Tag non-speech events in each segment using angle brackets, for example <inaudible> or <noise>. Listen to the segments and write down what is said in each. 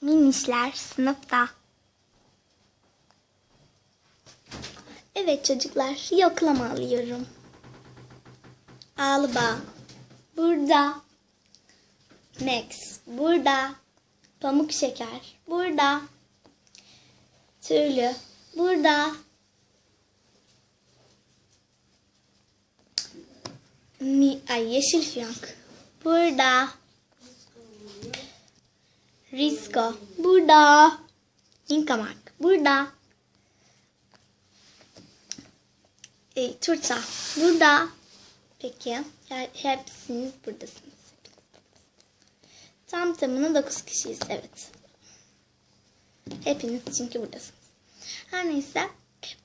Minişler sınıfta. Evet çocuklar yoklama alıyorum. Alba burada. Max burada. Pamuk şeker burada. Tüylü burada. Mi, ay yeşil fiyank burada. Risco burada. Inkamark burada. E, Turta burada. Peki. Hepsiniz buradasınız. Tam tamına 9 kişiyiz. Evet. Hepiniz çünkü buradasınız. Her neyse.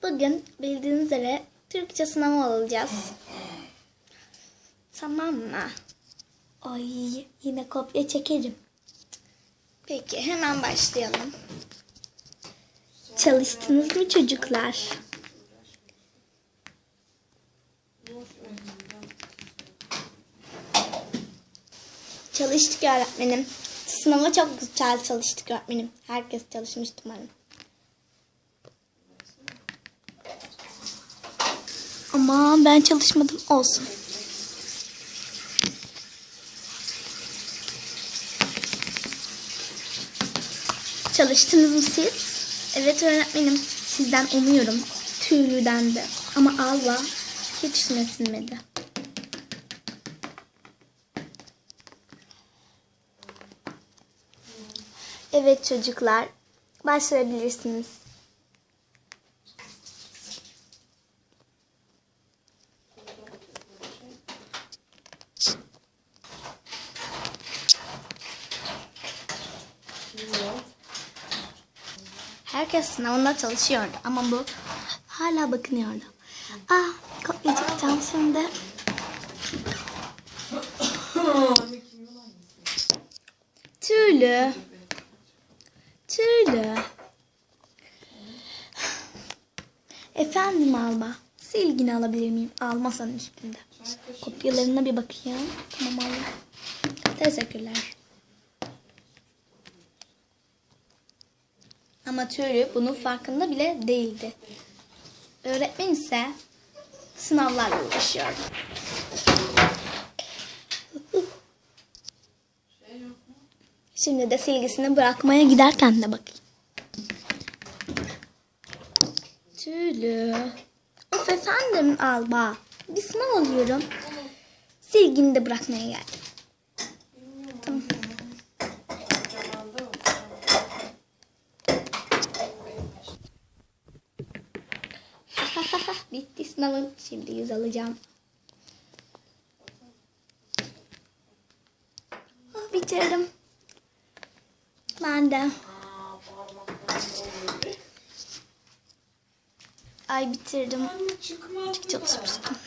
Bugün bildiğiniz üzere Türkçe sınavı alacağız. Tamam mı? Ay yine kopya çekerim. Peki hemen başlayalım. Çalıştınız mı çocuklar? Çalıştık öğretmenim. Sınava çok güzel çalıştık öğretmenim. Herkes çalışmıştı umarım. Ama ben çalışmadım olsun. Çalıştınız mı siz? Evet öğretmenim. Sizden umuyorum. Tüylüden de. Ama Allah hiç sinmedi. Evet çocuklar. Başlayabilirsiniz. Herkes sınavında çalışıyordu ama bu hala bakınıyordu. Ah kopya çıkacağım şimdi. Tüylü. Tüylü. Efendim Alba. Silgini alabilir miyim? Al masanın üstünde. Kopyalarına bir bakayım. Tamam Alba. Teşekkürler. Ama Tüylü bunun farkında bile değildi. Öğretmen ise sınavlarla uğraşıyordu. Şimdi de silgisini bırakmaya giderken de bakayım. Tüylü. Of efendim Alba. Bir sınav alıyorum. Silgini de bırakmaya geldim. Tamam. Sınavım. Şimdi yüz alacağım. Oh, bitirdim. Ben de. Ay bitirdim. Çok çalışmıştım.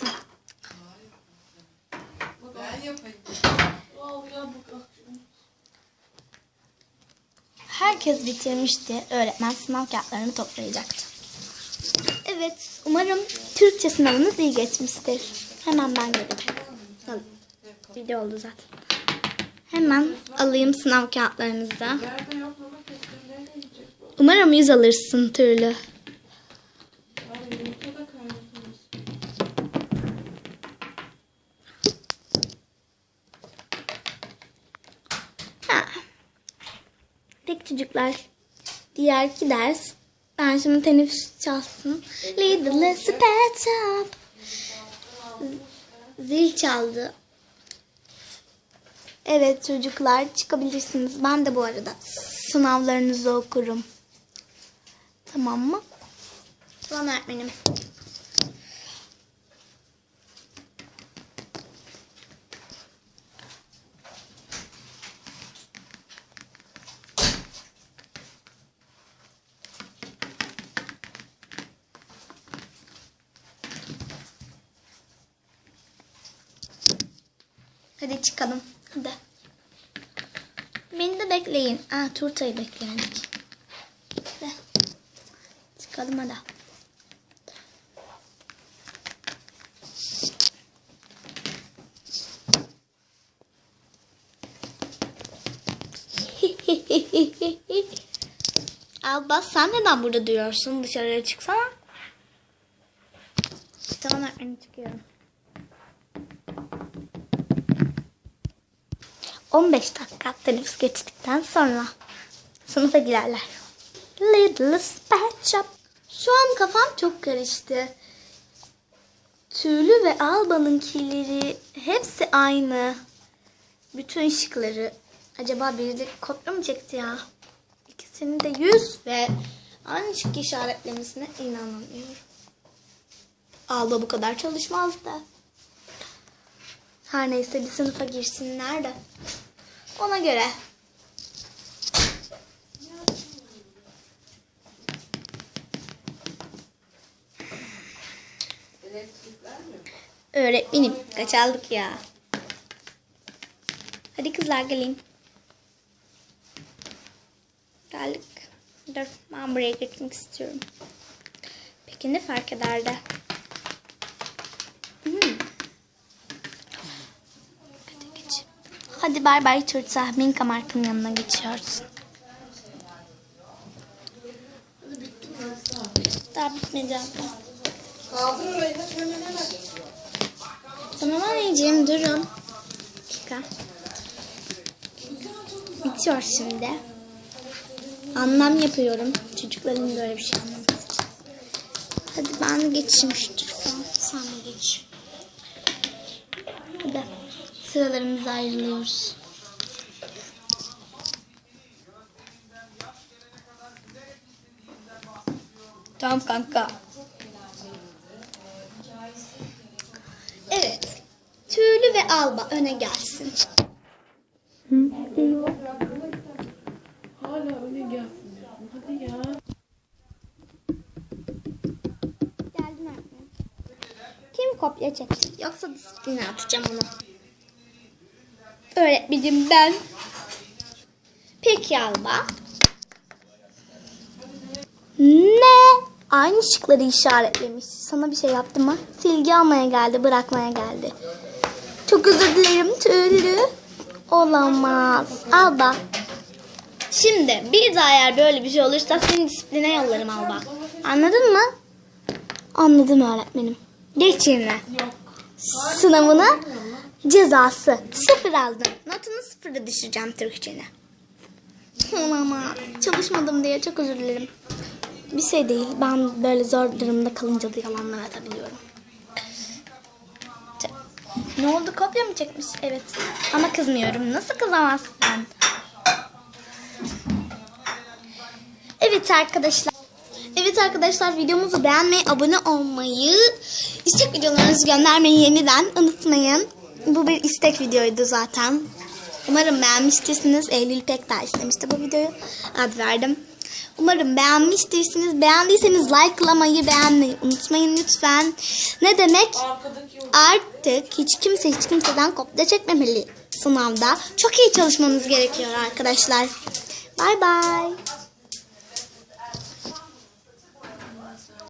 Herkes bitirmişti. Öğretmen sınav kağıtlarını toplayacaktı. Evet, umarım Türkçe sınavınız iyi geçmiştir. Hemen ben geleceğim. Video oldu zaten. Hemen alayım sınav kağıtlarınızı. Umarım yüz alırsın türlü. Ha. Peki çocuklar. Diğer iki ders. Ben şimdi teneffüs çalsın. Little Pet Shop. Zil çaldı. Evet çocuklar çıkabilirsiniz. Ben de bu arada sınavlarınızı okurum. Tamam mı? Tamam öğretmenim. Hadi çıkalım. Hadi. Beni de bekleyin. Aa, turtayı bekleyendik. Hadi. Çıkalım hadi. <laughs> Alba sen neden burada duruyorsun? Dışarıya çıksana. Tamam öğretmenim çıkıyorum. 15 dakika teneffüs geçtikten sonra sınıfa girerler. Little Pet. Şu an kafam çok karıştı. Tüylü ve Alba'nınkileri hepsi aynı. Bütün şıkları. Acaba biri de kopya mı çekti ya? İkisinin de yüz ve aynı şık işaretlemesine inanamıyorum. Alba bu kadar çalışmazdı. Her neyse bir sınıfa girsinler de. Ona göre. Öğretmenim kaç aldık ya. Hadi kızlar gelin. Geldik. Dur ben buraya geçmek istiyorum. Peki ne fark ederdi? Hmm. Hadi geç. Hadi bay bay Turta. Minka Mark'ın yanına geçiyoruz. Daha bitmedi abla. Kaldır orayı da. Tamam anneciğim durun. Dakika. Bitiyor şimdi. Anlam yapıyorum. Çocukların böyle bir şey anlaması. Hadi ben geçeyim şu tarafa. Sen de geç. Hadi sıralarımıza ayrılıyoruz. Tamam kanka. Evet. Tüylü ve alba öne gelsin. Hala öyle gelsin. Hadi ya. Geldin öğretmenim. Kim kopya çekti? Yoksa disipline atacağım onu. Öğretmenim ben. Peki Alba. Ne? Aynı şıkları işaretlemiş. Sana bir şey yaptım mı? Silgi almaya geldi, bırakmaya geldi. Çok özür dilerim tüylü. Olamaz. Alba. Şimdi bir daha eğer böyle bir şey olursa seni disipline yollarım Alba. Anladın mı? Anladım öğretmenim. Geç yerine. Sınavına cezası. Sıfır aldın. Notunu sıfıra düşüreceğim Türkçene. Olamaz. Çalışmadım diye çok özür dilerim. Bir şey değil. Ben böyle zor durumda kalınca da yalanlar atabiliyorum. Ne oldu? Kopya mı çekmiş? Evet. Ama kızmıyorum. Nasıl kızamazsın? Evet arkadaşlar. Evet arkadaşlar videomuzu beğenmeyi, abone olmayı, istek videolarınızı göndermeyi yeniden unutmayın. Bu bir istek videoydu zaten. Umarım beğenmiştirsiniz. Eylül pek daha istemişti bu videoyu. Ad verdim. Umarım beğenmiştirsiniz. Beğendiyseniz likelamayı beğenmeyi unutmayın lütfen. Ne demek? Artık hiç kimse hiç kimseden kopya çekmemeli sınavda. Çok iyi çalışmanız gerekiyor arkadaşlar. Bay bay.